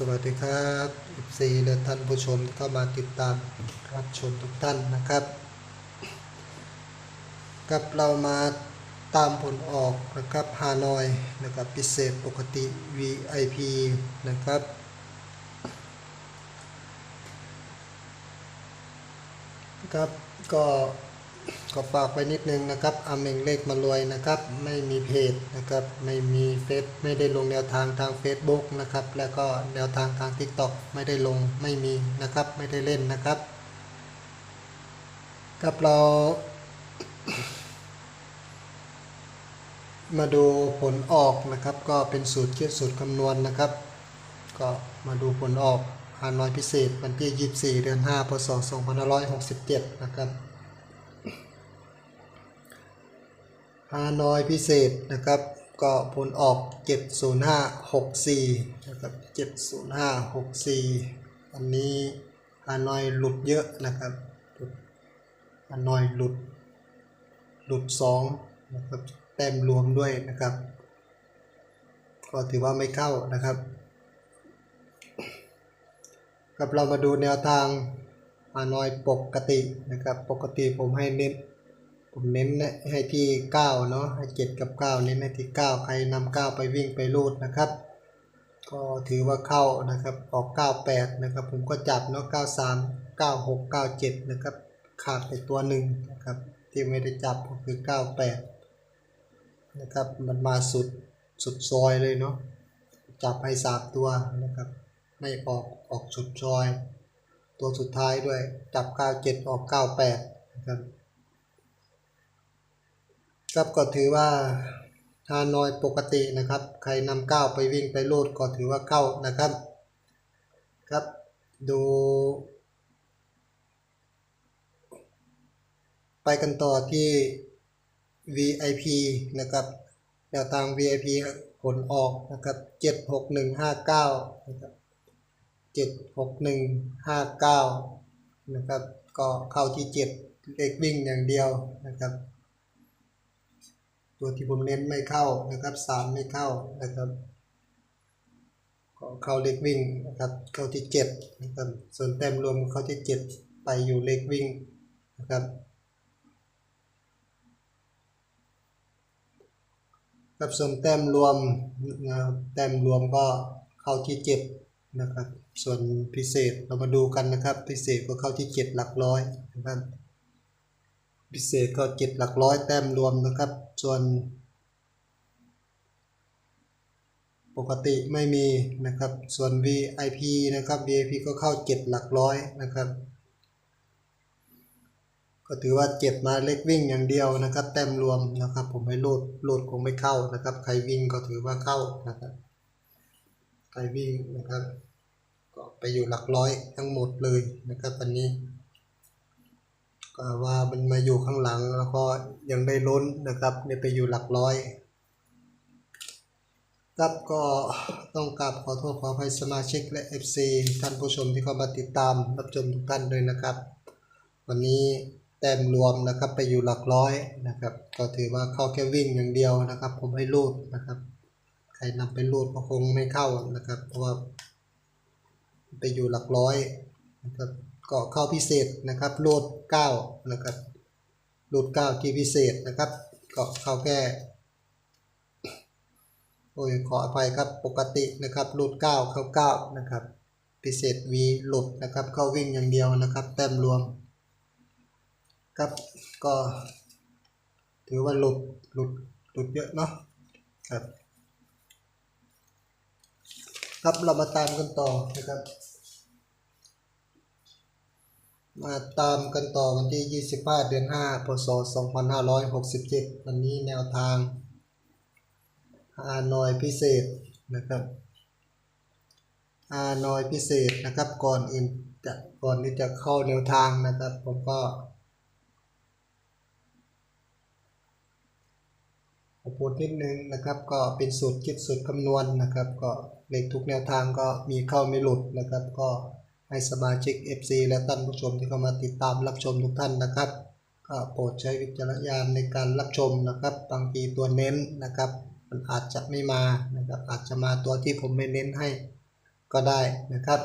สวัสดีครับซีและท่านผู้ชมที่เข้ามาติดตามรับชมทุกท่านนะครับ กับเรามาตามผลออกนะครับฮานอยนะครับพิเศษปกติ VIP นะครับครับก็ ก็ฝากไปนิดนึงนะครับอาเมงเลขมารวยนะครับ ไม่มีเพจนะครับ ไม่มีเฟซไม่ได้ลงแนวทางทาง Facebook นะครับ แล้วก็แนวทางทาง TikTok ไม่ได้ลงไม่มีนะครับ ไม่ได้เล่นนะครับกับเรา มาดูผลออกนะครับ ก็เป็นสูตรคิดสูตรคำนวณนะครับ ก็มาดูผลออกฮานอยพิเศษวันที่ 24 เดือน 5 พศ 2567 นะครับ ฮานอยพิเศษนะครับ ก็ผลออก 70564 นะครับ 70564 อันนี้ฮานอยหลุดเยอะนะครับหลุดฮานอยหลุด หลุด 2 นะครับแต้มรวมด้วยนะครับ ก็ถือว่าไม่เข้านะครับ กับเรามาดูแนวทางฮานอยปกตินะครับ ปกติผมให้เน้น ผมเน้นให้ที่9เนาะให้7กับ9เน้นให้ที่9ใครนำ9ไปวิ่งไปรูดนะครับ ก็ถือว่าเข้านะครับออก98นะครับ ผมก็จับเนาะ93 96 97นะครับ ขาดไปตัวหนึ่งนะครับ ที่ไม่ได้จับก็คือ 98นะครับ มันมาสุดสุดซอยเลยเนาะจับให้สามตัวนะครับ ไม่ออกออกสุดซอย ตัวสุดท้ายด้วยจับ 97 ออก 98นะครับ ครับก็ถือว่าฮานอยปกตินะครับ ใครนำก้าวไปวิ่งไปโลดก็ถือว่าเข้านะครับ ครับ ดู ไปกันต่อที่ VIP นะครับแนวทาง VIP ผลออกนะครับ 76159 นะครับ 76159 นะครับ ก็เข้าที่ 7 เลขวิ่งอย่างเดียวนะครับ ตัวที่ผมเน้นไม่เข้านะครับ3ไม่เข้านะครับก็เข้าเลขวิ่งนะครับเข้าที่7นะครับส่วนแต้มรวมเข้าที่ 7 ไปอยู่เลขวิ่งนะครับกับส่วนแต้มรวมนะครับแต้มรวมก็เข้าที่7นะครับส่วนพิเศษเรามาดูกันนะครับ พิเศษก็เข้าที่ 7 หลักร้อยนะครับ พิเศษก็7หลักร้อยแต้มรวมนะครับ ส่วน ปกติไม่มีนะครับ ส่วน VIP นะครับ VIP ก็เข้า7หลักร้อยนะครับ ก็ถือว่าเจ็บมาเล็กวิ่งอย่างเดียวนะครับ แต้มรวมนะครับ ผมไม่โหลดโหลดคงไม่เข้านะครับ ใครวิ่งก็ถือว่าเข้านะครับ ใครวิ่งนะครับ ก็ไปอยู่หลักร้อยทั้งหมดเลยนะครับวันนี้ ว่ามันมาอยู่ข้างหลังแล้วก็ยังได้ล้นนะครับได้ไปอยู่หลักร้อยครับก็ต้องกราบขอโทษขออภัยสมาชิกและ FC ท่านผู้ชมที่เข้ามาติดตามรับชมทุกท่านด้วยนะครับ วันนี้แต้มรวมนะครับไปอยู่หลักร้อยนะครับ ก็ถือว่าเข้าแค่วิ่งอย่างเดียวนะครับ ผมให้รูดนะครับ ใครนำไปรูดก็คงไม่เข้านะครับ เพราะว่าไปอยู่หลักร้อยนะครับ ก็เข้าพิเศษนะครับรูดเก้านะครับรูดเก้าที่พิเศษนะครับก็เข้าแค่โอ้ยขออภัยครับปกตินะครับรูดเก้าเข้าเก้านะครับพิเศษ V หลุดนะครับเข้าวิ่งอย่างเดียวนะครับ แต้มรวมครับก็ถือว่าหลุดหลุดหลุดเยอะเนาะครับ ครับเรามาตามกันต่อนะครับ มาตามกันต่อวันที่ 25 เดือน 5 พศ 2567 วันนี้แนวทางฮานอยพิเศษนะครับฮานอยพิเศษนะครับก่อนอื่นจะก่อนที่จะเข้าแนวทางนะครับ ผมก็ขอพูดนิดนึงนะครับก็เป็นสูตรคิดสูตรคำนวณนะครับ ก็เลขทุกแนวทางก็มีเข้าไม่หลุดนะครับก็ ให้สมาชิก FC และท่านผู้ชมที่เข้ามาติดตามรับชมทุกท่านนะครับก็โปรดใช้วิจารณญาณในการรับชมนะครับ บางทีตัวเน้นนะครับ มันอาจจะไม่มานะครับอาจจะมาตัวที่ผมไม่เน้นให้ก็ได้นะครับ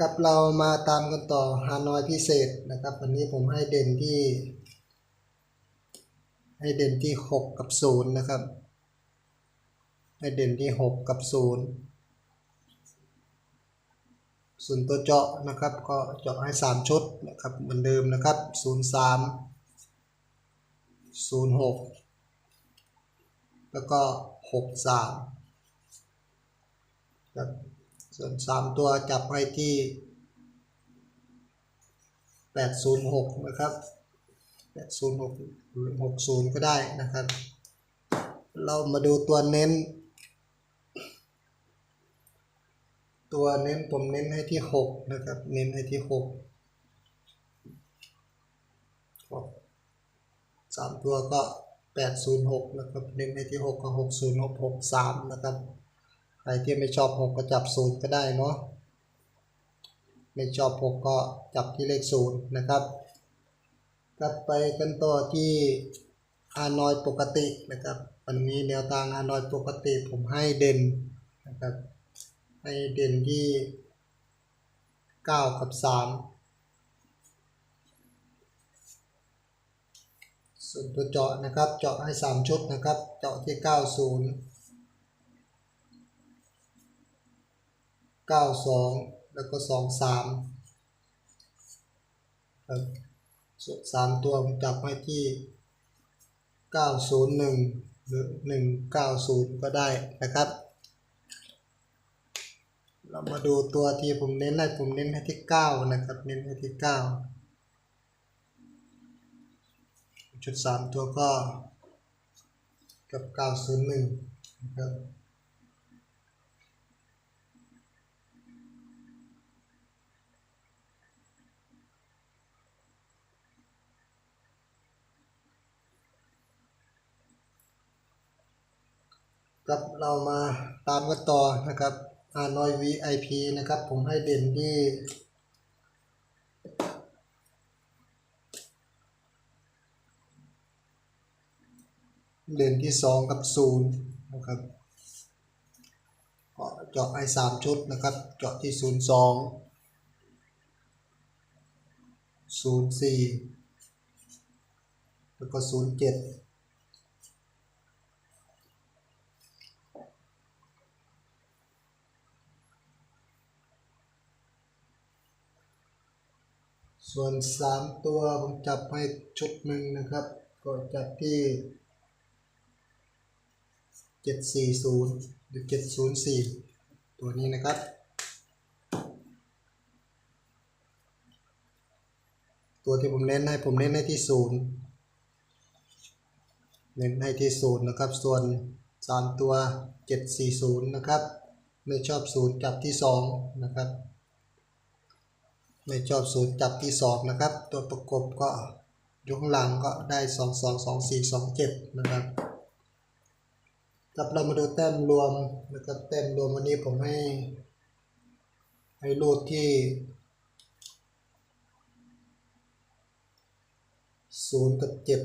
กับเรามาตามกันต่อฮานอยพิเศษนะครับ วันนี้ผมให้เด่นที่ ให้เด่นที่ 6 กับ 0 นะครับ ให้เด่นที่ 6 กับ 0 ส่วนตัวเจาะนะครับก็เจาะให้ 3 ชุดนะครับเหมือนเดิมนะครับ 03 06 แล้วก็ 63ครับส่วน 3 ตัวจับไว้ที่ 806 นะครับ 806หรือ60 ก็ได้นะครับ เรามาดูตัวเน้น ตัวเน้นผมเน้นให้ที่6นะครับ เน้นให้ที่6สามตัวก็806นะครับ เน้นให้ที่6ก็60 63นะครับ ใครที่ไม่ชอบ6ก็จับ0ก็ได้เนาะ ไม่ชอบ6ก็จับที่เลข0นะครับ กลับไปกันต่อที่ฮานอยปกตินะครับ วันนี้แนวทางฮานอยปกติผมให้เด่นนะครับ ให้เด่นที่9กับ 3 ส่วนตัวเจาะนะครับ เจาะให้ 3 ชุดนะครับ เจาะที่ 90 92 แล้วก็ 23ครับส่วน3ตัวผมจับไว้ที่ 901 หรือ 190 ก็ได้นะครับ เรามาดูตัวที่ผมเน้นให้ผมเน้นให้ที่ 9 นะครับ เน้นให้ที่ 9 จุด 3 ตัวก็กับ 901 นะครับครับเรามาตามกันต่อนะครับ นอย VIP นะครับ ผมให้เด่นที่เด่นที่ 2 กับ0นะครับก็เจาะให้3ชุดนะครับ เจาะที่ 0 2 0 4 แล้วก็ 0 7 ส่วน 3 ตัวผมจับให้ชุดหนึ่งนะครับ ก็จับที่ 740 หรือ 704 ตัวนี้นะครับ ตัวที่ผมเน้นให้ผมเน้นให้ที่ 0 เน้นให้ที่ 0 นะครับ ส่วน 3 ตัว 740 นะครับ ไม่ชอบ 0 จับที่ 2 นะครับ ไม่ชอบศูนย์จับที่สองนะครับ ตัวประกบก็ยข้งหลังก็ได้สองสองสองสี่สองเจ็ดนะครับกับเรามาดูแต้มรวมนะครับแต้มรวมวันนี้ผมให้ ให้รูดที่ศูนย์กับเจ็ด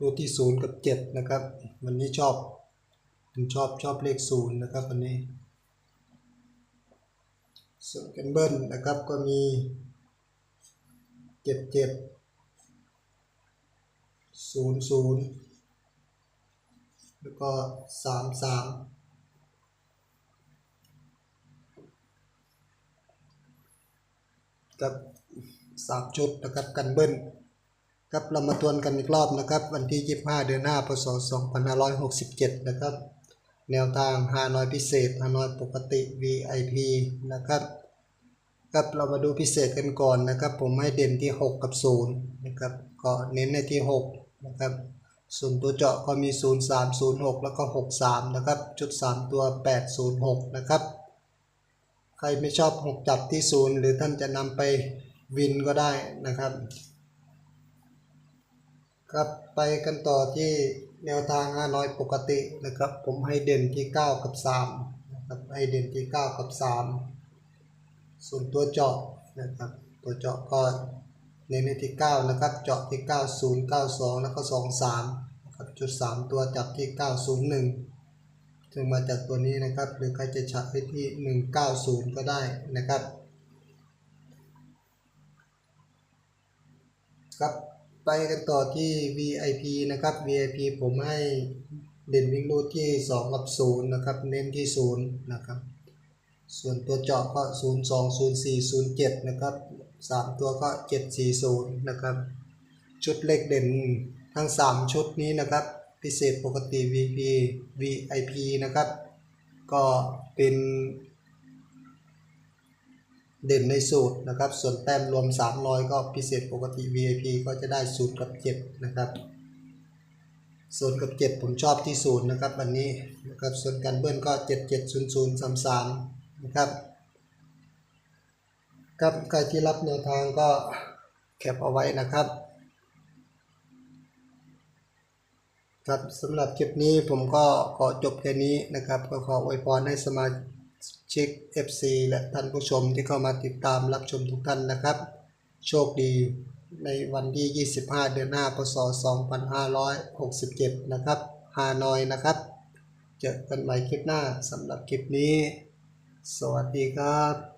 รูดที่ศูนย์กับเจ็ดนะครับ วันนี้ชอบผมชอบชอบเลขศูนย์นะครับวันนี้ ส่วนกันเบิ้ลนะครับก็มีเจ็ดเจ็ดศูนย์ศูนย์แล้วก็สามสามกับสามชุดนะครับกันเบิ้ลครับเรามาทวนกันอีกรอบนะครับ วันที่ 25 เดือน5พศ2567 นะครับ แนวทางฮานอยพิเศษฮานอยปกติ VIP นะครับ ครับเรามาดูพิเศษกันก่อนนะครับ ผมให้เด่นที่ 6 กับ0นะครับก็เน้นในที่6นะครับส่วนตัวเจาะก็มี 0 3 0 6 แล้วก็ 6 3 นะครับ จุด 3 ตัว 8 0 6 นะครับ ใครไม่ชอบ 6 จับที่ 0 หรือท่านจะนำไปวินก็ได้นะครับ ครับไปกันต่อที่แนวทาง 500 ปกตินะครับ ผมให้เด่นที่ 9 กับ3นะครับให้เด่นที่ 9 กับ 3 ส่วนตัวเจาะนะครับตัวเจาะก็เน้นที่9นะครับเจาะที่ 90 92 แล้วก็ 23นะครับจุด 3 ตัวจับที่ 901 ซึ่งมาจากตัวนี้นะครับ หรือใครจะชักไปที่ 190 ก็ได้นะครับครับไปกันต่อที่ VIP นะครับ VIP ผมให้เด่นวิ่งรูดที่ 2 กับ 0 นะครับ เน้นที่ 0 นะครับ ส่วนตัวเจาะก็ 0 2 0 4 0 7 นะครับ 3 ตัวก็ 740 นะครับ ชุดเลขเด่นทั้ง 3 ชุดนี้นะครับ พิเศษปกติ VP VIP นะครับ ก็เป็นเด่นในสูตรนะครับ ส่วนแต้มรวม 300 ก็พิเศษปกติ VIP ก็จะได้0กับ 7 นะครับส่วนกับ 7 ผมชอบที่ 0 นะครับ วันนี้นะครับส่วนการเบิ้ลก็ 770033 นะครับครับใครที่รับแนวทางก็แคปเอาไว้นะครับครับสำหรับคลิปนี้ผมก็ขอจบแค่นี้นะครับ ก็ขออวยพรให้สมาชิก FC และท่านผู้ชมที่เข้ามาติดตามรับชมทุกท่านนะครับ โชคดีในวันที่ 25 เดือนหน้าพศ 2567 นะครับฮานอยนะครับ เจอกันใหม่คลิปหน้าสำหรับคลิปนี้ สวัสดีครับ